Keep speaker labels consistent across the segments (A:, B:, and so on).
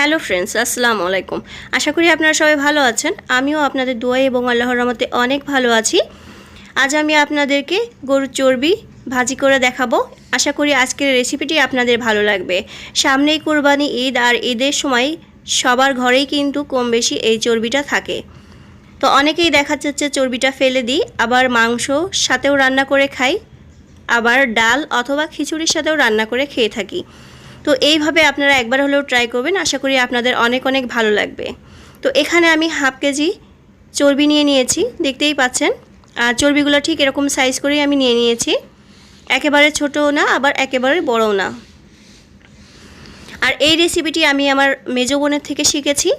A: Hello friends, আসসালামু আলাইকুম। আশা করি আপনারা সবাই ভালো আছেন। আমিও আপনাদের দোয়া এবং আল্লাহর রহমতে অনেক ভালো আছি। আজ আমি আপনাদেরকে গরুর চর্বি ভাজি করে দেখাবো। আশা করি আজকের রেসিপিটি আপনাদের ভালো লাগবে। সামনেই কোরবানি ঈদ আর ঈদের সময় সবার ঘরেই কিন্তু কম বেশি এই চর্বিটা থাকে। তো অনেকেই দেখা যাচ্ছে চর্বিটা ফেলে দিই, আবার মাংস সাথেও রান্না করে খাই, আবার ডাল অথবা খিচুড়ির সাথেও রান্না করে খেয়ে থাকি। তো এইভাবে আপনারা একবার হলেও ট্রাই করবেন। আশা করি আপনাদের অনেক অনেক ভালো লাগবে। তো এখানে আমি হাফ কেজি চর্বি নিয়ে নিয়েছি, দেখতেই পাচ্ছেন। আর চর্বিগুলো ঠিক এরকম সাইজ করেই আমি নিয়ে নিয়েছি। একেবারে ছোটও না, আবার একেবারে বড়ও না। আর এই রেসিপিটি আমি আমার মেজো বোনের থেকে শিখেছি।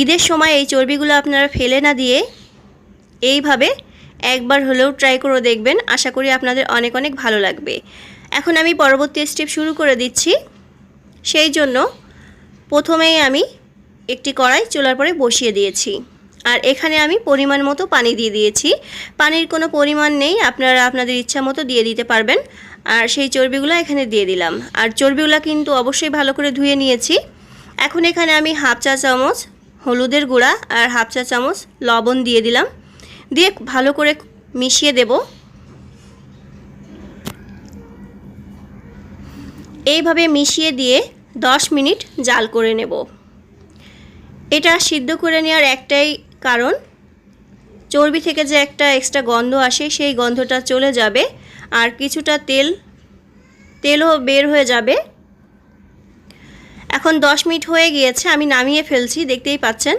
A: ঈদের সময় এই চর্বিগুলো আপনারা ফেলে না দিয়ে এইভাবে একবার হলেও ট্রাই করে দেখবেন। আশা করি আপনাদের অনেক অনেক ভালো লাগবে। এখন আমি পরবর্তী স্টেপ শুরু করে দিচ্ছি। সেই জন্য প্রথমেই আমি একটি কড়াই চুলার পরে বসিয়ে দিয়েছি। আর এখানে আমি পরিমাণ মতো পানি দিয়ে দিয়েছি। পানির কোনো পরিমাণ নেই, আপনারা আপনাদের ইচ্ছা মতো দিয়ে দিতে পারবেন। আর সেই চর্বিগুলো এখানে দিয়ে দিলাম। আর চর্বিগুলো কিন্তু অবশ্যই ভালো করে ধুয়ে নিয়েছি। এখন এখানে আমি হাফ চা চামচ হলুদের গুঁড়া আর হাফ চা চামচ লবণ দিয়ে দিলাম। দিয়ে ভালো করে মিশিয়ে দেব। এইভাবে মিশিয়ে দিয়ে 10 মিনিট জাল করে নেব। এটা সিদ্ধ করে নেওয়ার একটাই কারণ, চর্বি থেকে যে একটা এক্সট্রা গন্ধ আসে সেই গন্ধটা চলে যাবে আর কিছুটা তেল, তেলও বের হয়ে যাবে। এখন 10 মিনিট হয়ে গিয়েছে, আমি নামিয়ে ফেলছি, দেখতেই পাচ্ছেন।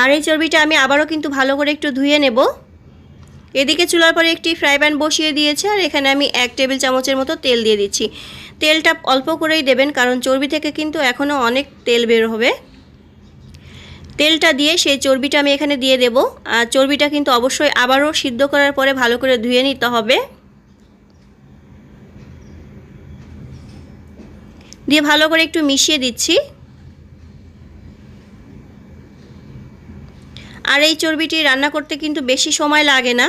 A: আর এই চর্বিটা আমি আবারও কিন্তু ভালো করে একটু ধুয়ে নেব। এদিকে চুলার পরে একটি ফ্রাই প্যান বসিয়ে দিয়েছে, আর এখানে আমি এক টেবিল চামচের মতো তেল দিয়ে দিচ্ছি। তেলটা অল্প করেই দেবেন, কারণ চর্বি থেকে কিন্তু এখনও অনেক তেল বের হবে। তেলটা দিয়ে সেই চর্বিটা আমি এখানে দিয়ে দেব, আর চর্বিটা কিন্তু অবশ্যই আবারও সিদ্ধ করার পরে ভালো করে ধুয়ে নিতে হবে। দিয়ে ভালো করে একটু মিশিয়ে দিচ্ছি। আর এই চর্বিটি রান্না করতে কিন্তু বেশি সময় লাগে না।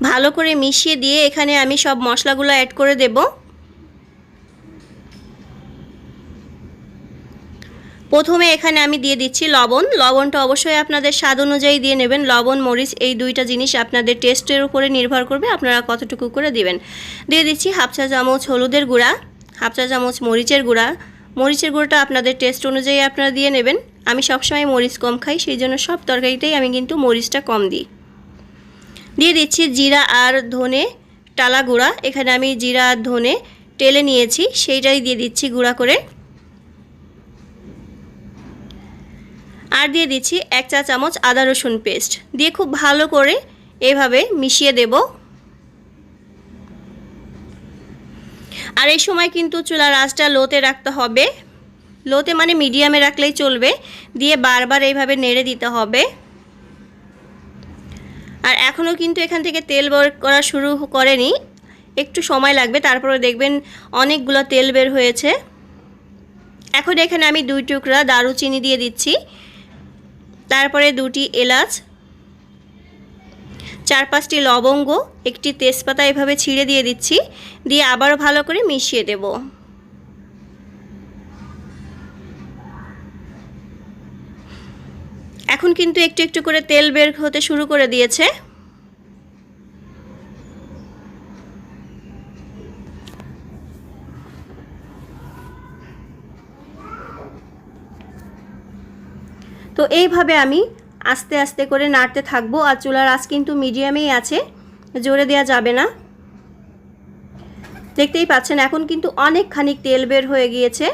A: ভালো করে মিশিয়ে দিয়ে এখানে আমি সব মশলাগুলো অ্যাড করে দেব। প্রথমে এখানে আমি দিয়ে দিচ্ছি লবণ। লবণটা অবশ্যই আপনাদের স্বাদ অনুযায়ী দিয়ে নেবেন। লবণ, মরিচ এই দুইটা জিনিস আপনাদের টেস্টের উপরে নির্ভর করবে, আপনারা কতটুকু করে দিবেন। দিয়ে দিচ্ছি হাফ চা চামচ হলুদের গুঁড়া, হাফ চা চামচ মরিচের গুঁড়া। মরিচের গুঁড়োটা আপনাদের টেস্ট অনুযায়ী আপনারা দিয়ে নেবেন। আমি সবসময় মরিচ কম খাই, সেই জন্য সব তরকারিতেই আমি কিন্তু মরিচটা কম দিই। দিয়ে দিচ্ছি জিরা আর ধনে টালা গুঁড়া। এখানে আমি জিরা আর ধনে টেলে নিয়েছি, সেইটাই দিয়ে দিচ্ছি গুঁড়া করে। আর দিয়ে দিচ্ছি এক চা চামচ আদা রসুন পেস্ট। দিয়ে খুব ভালো করে এভাবে মিশিয়ে দেবো। আর এই সময় কিন্তু চুলার আঁচটা লোতে রাখতে হবে। লোতে মানে মিডিয়ামে রাখলেই চলবে। দিয়ে বারবার এইভাবে নেড়ে দিতে হবে। আর এখনও কিন্তু এখান থেকে তেল বের করা শুরু করেনি। একটু সময় লাগবে, তারপরে দেখবেন অনেকগুলো তেল বের হয়েছে। এখন এখানে আমি দুই টুকরা দারুচিনি দিয়ে দিচ্ছি। তারপরে দুটি এলাচ, চার পাঁচটি লবঙ্গ, একটি তেজপাতা এভাবে ছিঁড়ে দিয়ে দিচ্ছি। দিয়ে আবারও ভালো করে মিশিয়ে দেব। এখন কিন্তু একটু একটু করে তেল বের হতে শুরু করে দিয়েছে। তো এইভাবে আমি আস্তে আস্তে করে নাড়তে থাকব, আর চুলার আঁচ কিন্তু মিডিয়ামেই আছে, জোরে দেওয়া যাবে না। দেখতেই পাচ্ছেন, এখন কিন্তু অনেকখানি তেল বের হয়ে গিয়েছে।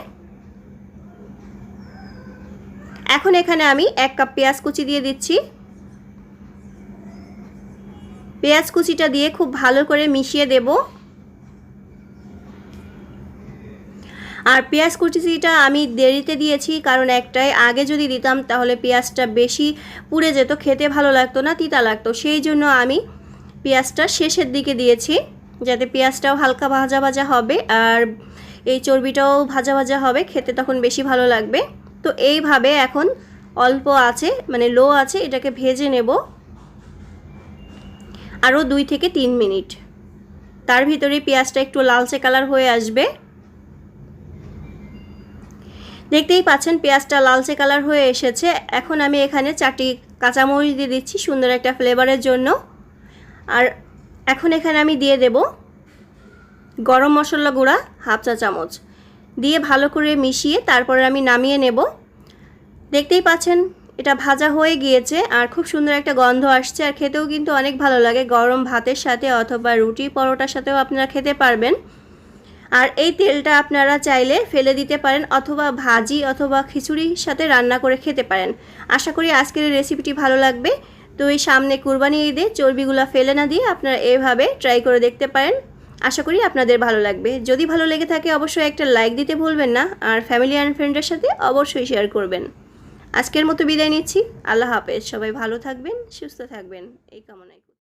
A: এখন এখানে আমি এক কাপ পেঁয়াজ কুচি দিয়ে দিচ্ছি। পেঁয়াজ কুচিটা দিয়ে খুব ভালো করে মিশিয়ে দেব। আর পেঁয়াজ কুচিটা আমি দেরিতে দিয়েছি, কারণ একটাই আগে যদি দিতাম তাহলে পেঁয়াজটা বেশি পুড়ে যেত, খেতে ভালো লাগতো না, তিতা লাগতো। সেই জন্য আমি পেঁয়াজটা শেষের দিকে দিয়েছি, যাতে পেঁয়াজটাও হালকা ভাজা ভাজা হবে, আর এই চর্বিটাও ভাজা ভাজা হবে, খেতে তখন বেশি ভালো লাগবে। তো এইভাবে এখন অল্প আছে মানে লো আছে, এটাকে ভেজে নেব। আরও দুই থেকে তিন মিনিট। তার ভিতরে পেঁয়াজটা একটু লালচে কালার হয়ে আসবে। দেখতেই পাচ্ছেন পেঁয়াজটা লালচে কালার হয়ে এসেছে। এখন আমি এখানে চারটি কাঁচামরিচ দিয়ে দিচ্ছি সুন্দর একটা ফ্লেভারের জন্য। আর এখন এখানে আমি দিয়ে দেব গরম মশলা গুঁড়া হাফ চা চামচ। দিয়ে ভালো করে মিশিয়ে তারপরে আমি নামিয়ে নেব। দেখতেই পাচ্ছেন, এটা ভাজা হয়ে গিয়েছে আর খুব সুন্দর একটা গন্ধ আসছে আর খেতেও কিন্তু অনেক ভালো লাগে। গরম ভাতের সাথে অথবা রুটি পরোটার সাথেও আপনারা খেতে পারবেন। আর এই তেলটা আপনারা চাইলে ফেলে দিতে পারেন অথবা ভাজি অথবা খিচুড়ির সাথে রান্না করে খেতে পারেন। আশা করি আজকের রেসিপিটি ভালো লাগবে। তো এই সামনে কুরবানি ঈদে চর্বিগুলো ফেলে না দিয়ে আপনারা এভাবে ট্রাই করে দেখতে পারেন। আশা করি আপনাদের ভালো লাগবে। যদি ভালো লেগে থাকে অবশ্যই একটা লাইক দিতে ভুলবেন না, আর ফ্যামিলি অ্যান্ড ফ্রেন্ডের সাথে অবশ্যই শেয়ার করবেন। আজকের মতো বিদায় নিচ্ছি। আল্লাহ হাফেজ। সবাই ভালো থাকবেন, সুস্থ থাকবেন। এই কামনায়